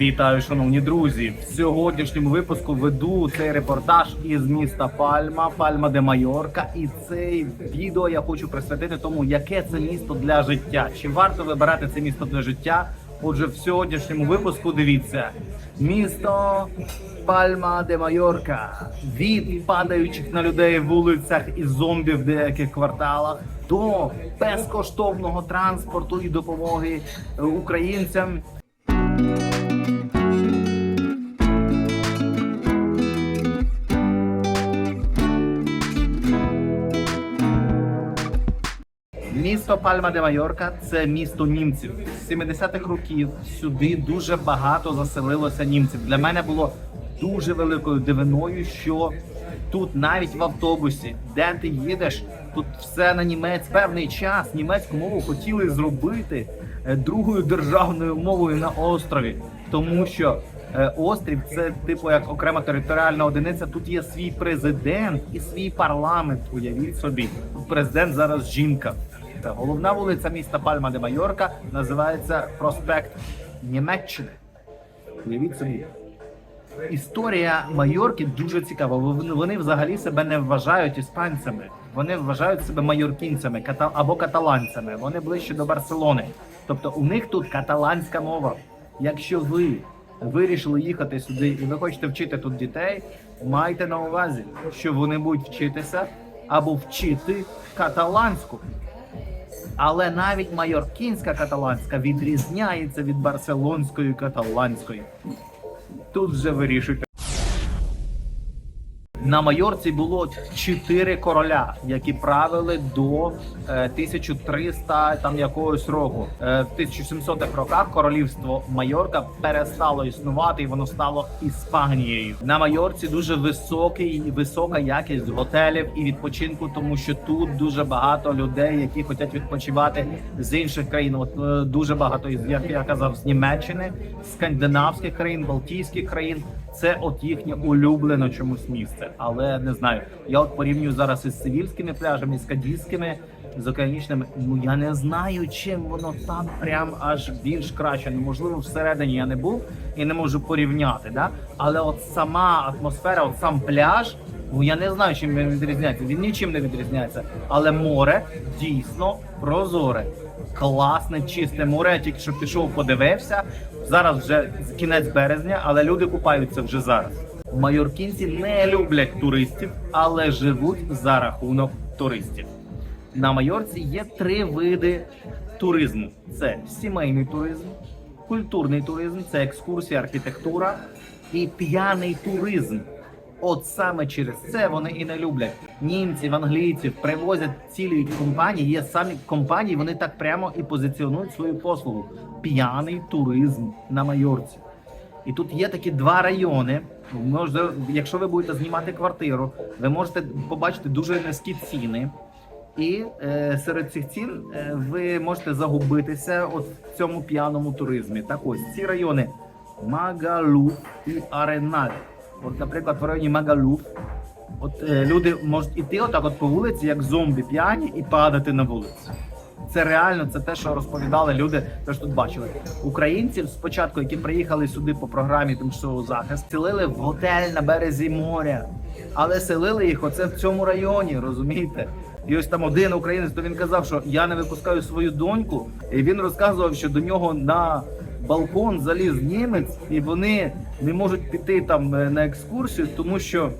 Вітаю, шановні друзі! В сьогоднішньому випуску веду цей репортаж із міста Пальма, Пальма де Майорка. І цей відео я хочу присвятити тому, яке це місто для життя. Чи варто вибирати це місто для життя? Отже, в сьогоднішньому випуску дивіться місто Пальма де Майорка від падаючих на людей вулицях і зомбі в деяких кварталах до безкоштовного транспорту і допомоги е, українцям. Місто Пальма де Майорка це місто німців. З 70-х років сюди дуже багато заселилося німців. Для мене було дуже великою дивиною, що тут навіть в автобусі, де ти їдеш, тут все на німець певний час. Німецьку мову хотіли зробити е, другою державною мовою на острові, тому що е, острів це типу як окрема територіальна одиниця. Тут є свій президент і свій парламент. Уявіть собі, президент зараз жінка. Головна вулиця міста Пальма де Майорка називається Проспект Німеччини. Уявіть собі. Історія Майорки дуже цікава. Вони взагалі себе не вважають іспанцями. Вони вважають себе майоркінцями або каталанцями. Вони ближче до Барселони. Тобто у них тут каталанська мова. Якщо ви вирішили їхати сюди і ви хочете вчити тут дітей, майте на увазі, що вони будуть вчитися або вчити каталанську. Але навіть майоркінська каталанська відрізняється від барселонської каталанської. Тут вже вирішуйте. На Майорці було чотири короля, які правили до е, 1300 там якогось року. Е, в 1700-х роках королівство Майорка перестало існувати, і воно стало Іспанією. На Майорці дуже високий висока якість готелів і відпочинку, тому що тут дуже багато людей, які хочуть відпочивати з інших країн. От е, дуже багато із як я казав з Німеччини, скандинавських країн, Балтійських країн. Це от їхнє улюблене чомусь місце, але не знаю. Я от порівнюю зараз із сивільськими пляжами, з кадійськими, з океанічними. Ну я не знаю, чим воно там прям аж більш краще. Ну можливо, всередині я не був і не можу порівняти. Да? Але от сама атмосфера, от сам пляж. Ну я не знаю, чим він відрізняється. Він нічим не відрізняється. Але море дійсно прозоре, класне, чисте море. Тільки що пішов, подивився. Зараз вже кінець березня, але люди купаються вже зараз. Майоркінці не люблять туристів, але живуть за рахунок туристів. На Майорці є три види туризму: це сімейний туризм, культурний туризм, це екскурсія, архітектура і п'яний туризм. От саме через це вони і не люблять німців, англійців привозять цілі компанії. Є самі компанії, вони так прямо і позиціонують свою послугу. П'яний туризм на Майорці. І тут є такі два райони. Може, якщо ви будете знімати квартиру, ви можете побачити дуже низькі ціни. І е, серед цих цін е, ви можете загубитися от в цьому п'яному туризмі. Так ось ці райони Магалуф і Ареналь. От, наприклад, в районі Магалуф, от е, люди можуть іти отак от по вулиці, як зомбі п'яні, і падати на вулицю. Це реально, це те, що розповідали люди, те що тут бачили. Українців спочатку, які приїхали сюди по програмі тимчасового захисту, селили в готель на березі моря, але селили їх оце в цьому районі, розумієте? І ось там один українець, то він казав, що я не випускаю свою доньку, і він розказував, що до нього на балкон заліз німець, і вони не можуть піти там е, на екскурсію, тому що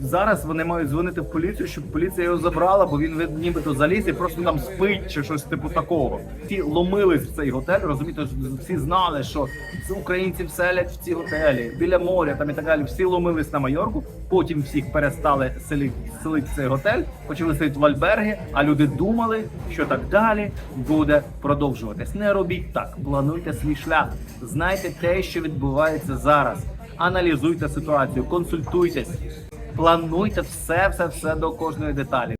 зараз вони мають дзвонити в поліцію, щоб поліція його забрала, бо він нібито заліз і просто там спить чи щось типу такого. Всі ломились в цей готель, розумієте, всі знали, що з українців селять в ці готелі біля моря там і так далі. Всі ломились на Майорку. Потім всіх перестали селити селити цей готель, почали селити в альберги, а люди думали, що так далі буде продовжуватись. Не робіть так, плануйте свій шлях, знайте те, що відбувається зараз. Аналізуйте ситуацію, консультуйтесь, плануйте все, все, все до кожної деталі.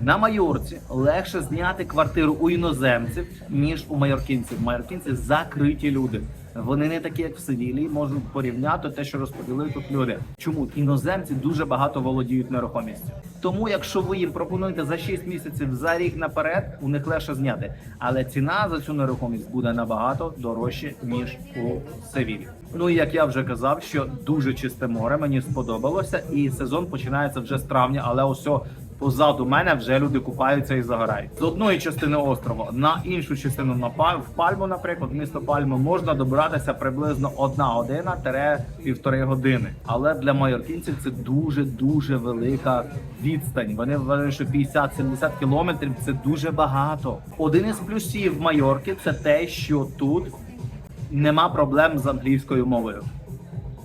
На Майорці легше зняти квартиру у іноземців, ніж у майоркінців. Майоркінці закриті люди. Вони не такі, як в Севілії, можуть порівняти те, що розповіли тут люди. Чому іноземці дуже багато володіють нерухомістю? Тому, якщо ви їм пропонуєте за 6 місяців за рік наперед, у них легше зняти. Але ціна за цю нерухомість буде набагато дорожче ніж у Севілі. Ну і як я вже казав, що дуже чисте море мені сподобалося, і сезон починається вже з травня, але ось позаду мене вже люди купаються і загорають. З одної частини острова на іншу частину на в Пальму, наприклад, місто Пальму, можна добиратися приблизно одна година тере півтори години. Але для майоркінців це дуже дуже велика відстань. Вони вважають, що 50-70 кілометрів це дуже багато. Один із плюсів Майорки це те, що тут нема проблем з англійською мовою.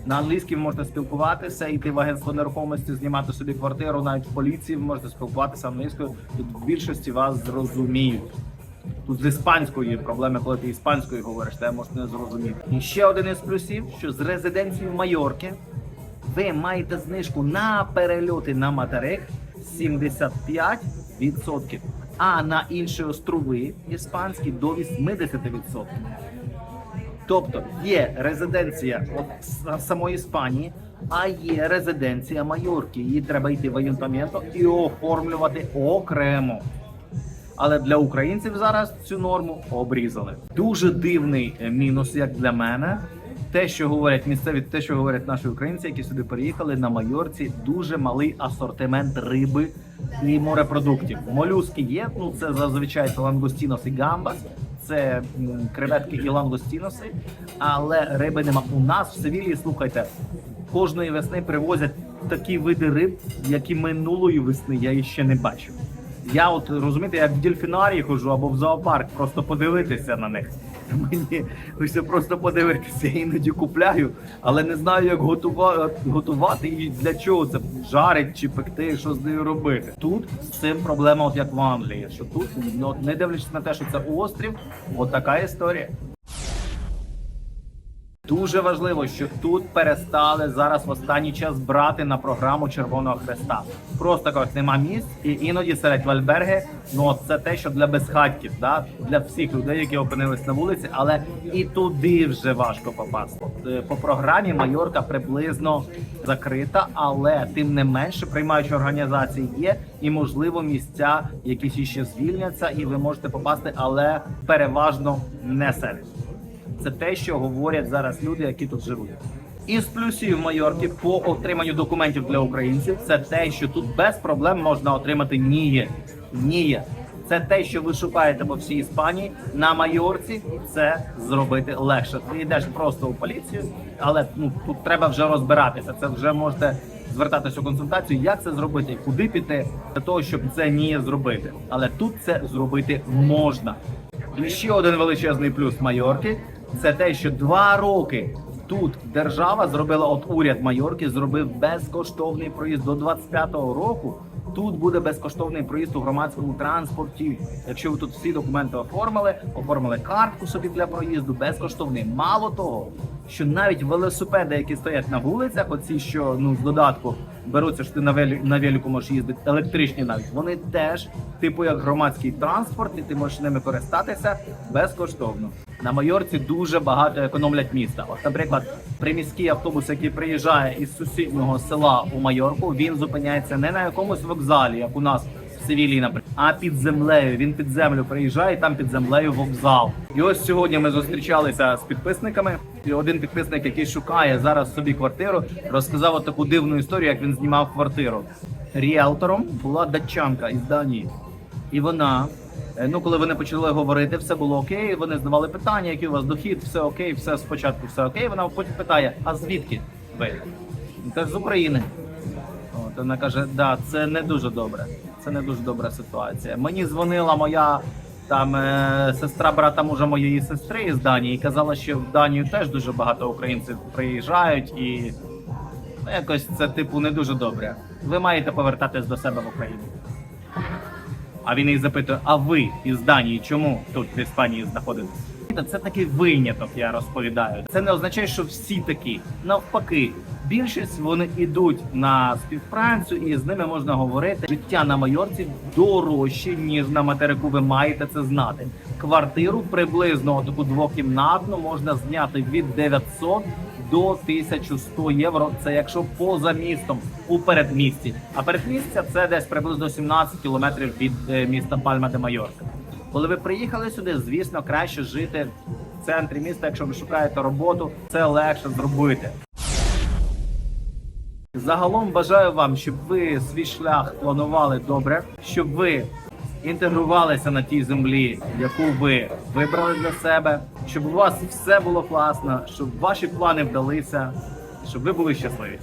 На англійській можете спілкуватися, йти в агентство нерухомості, знімати собі квартиру, навіть в поліції можете спілкуватися англійською. Тут в більшості вас зрозуміють. Тут з іспанською є проблеми, коли ти іспанською говориш, те можете не зрозуміти. І ще один із плюсів, що з резиденцією Майорки ви маєте знижку на перельоти на материк 75%, а на інші острови іспанські до 80%. Тобто є резиденція самої Іспанії, а є резиденція Майорки. Її треба йти в аюнтамєнто і оформлювати окремо. Але для українців зараз цю норму обрізали. Дуже дивний е, мінус, як для мене. Те, що говорять місцеві, те, що говорять наші українці, які сюди переїхали на Майорці, дуже малий асортимент риби і морепродуктів. Молюски є. Ну це зазвичай лангустінос і гамбас, це креветки і лангостіноси, але риби нема. У нас в Севілії, слухайте, кожної весни привозять такі види риб, які минулої весни я ще не бачив. Я от розумієте, як в дельфінарії ходжу або в зоопарк, просто подивитися на них. Мені хочеться просто подивитися, я іноді купляю, але не знаю, як готувати, і для чого це жарить чи пекти, що з нею робити. Тут з цим проблема, от як в Англії, що тут, ну, не дивлячись на те, що це острів, от така історія. Дуже важливо, що тут перестали зараз в останній час брати на програму Червоного Хреста. Просто кажуть, нема місць, і іноді серед вальберги. Ну це те, що для безхатьків, да? для всіх людей, які опинились на вулиці, але і туди вже важко попасти. Е, По програмі Майорка приблизно закрита, але тим не менше приймаючі організації є, і можливо місця якісь іще звільняться, і ви можете попасти, але переважно не серед. Це те, що говорять зараз люди, які тут живуть. Із плюсів Майорки по отриманню документів для українців це те, що тут без проблем можна отримати ніє. Ніє. Це те, що ви шукаєте по всій Іспанії. На Майорці це зробити легше. Ти йдеш просто у поліцію, але ну тут треба вже розбиратися. Це вже можете звертатися у консультацію, як це зробити, куди піти для того, щоб це ніє зробити. Але тут це зробити можна. І ще один величезний плюс Майорки це те, що два роки тут держава зробила, от уряд Майорки зробив безкоштовний проїзд до 25-го року. Тут буде безкоштовний проїзд у громадському транспорті. Якщо ви тут всі документи оформили, оформили картку собі для проїзду, безкоштовний. Мало того, що навіть велосипеди, які стоять на вулицях, оці що ну з додатку беруться, що ти на велі на велику можеш їздити, електричні навіть вони теж, типу як громадський транспорт, і ти можеш ними користатися безкоштовно. На Майорці дуже багато економлять міста. От, наприклад, приміський автобус, який приїжджає із сусіднього села у Майорку, він зупиняється не на якомусь вокзалі, як у нас в Севілії, наприклад, а під землею. Він під землю приїжджає, і там під землею вокзал. І ось сьогодні ми зустрічалися з підписниками. І один підписник, який шукає зараз собі квартиру, розказав от таку дивну історію, як він знімав квартиру. Ріелтором була датчанка із Данії. І вона, ну коли вони почали говорити, все було окей. Вони задавали питання, який у вас дохід, все окей, все спочатку, все окей. Вона потім питає: а звідки ви? Він каже, з України. От вона каже: да, це не дуже добре. Це не дуже добра ситуація. Мені дзвонила моя там е, сестра брата мужа моєї сестри із Данії і казала, що в Данію теж дуже багато українців приїжджають і ну, якось це типу не дуже добре. Ви маєте повертатись до себе в Україну. А він їх запитує: а ви із Данії чому тут в Іспанії знаходитесь? Це такий виняток, я розповідаю. Це не означає, що всі такі. Навпаки, більшість вони йдуть на співпрацю, і з ними можна говорити. Життя на Майорці дорожче ніж на материку. Ви маєте це знати. Квартиру приблизно таку двокімнатну можна зняти від 900 до 1100 євро. Це якщо поза містом у передмісті. А передмістя це десь приблизно 17 кілометрів від е, міста Пальма де Майорка. Коли ви приїхали сюди, звісно, краще жити в центрі міста. Якщо ви шукаєте роботу, це легше зробити. Загалом бажаю вам, щоб ви свій шлях планували добре, щоб ви інтегрувалися на тій землі, яку ви вибрали для себе, щоб у вас все було класно, щоб ваші плани вдалися, щоб ви були щасливі.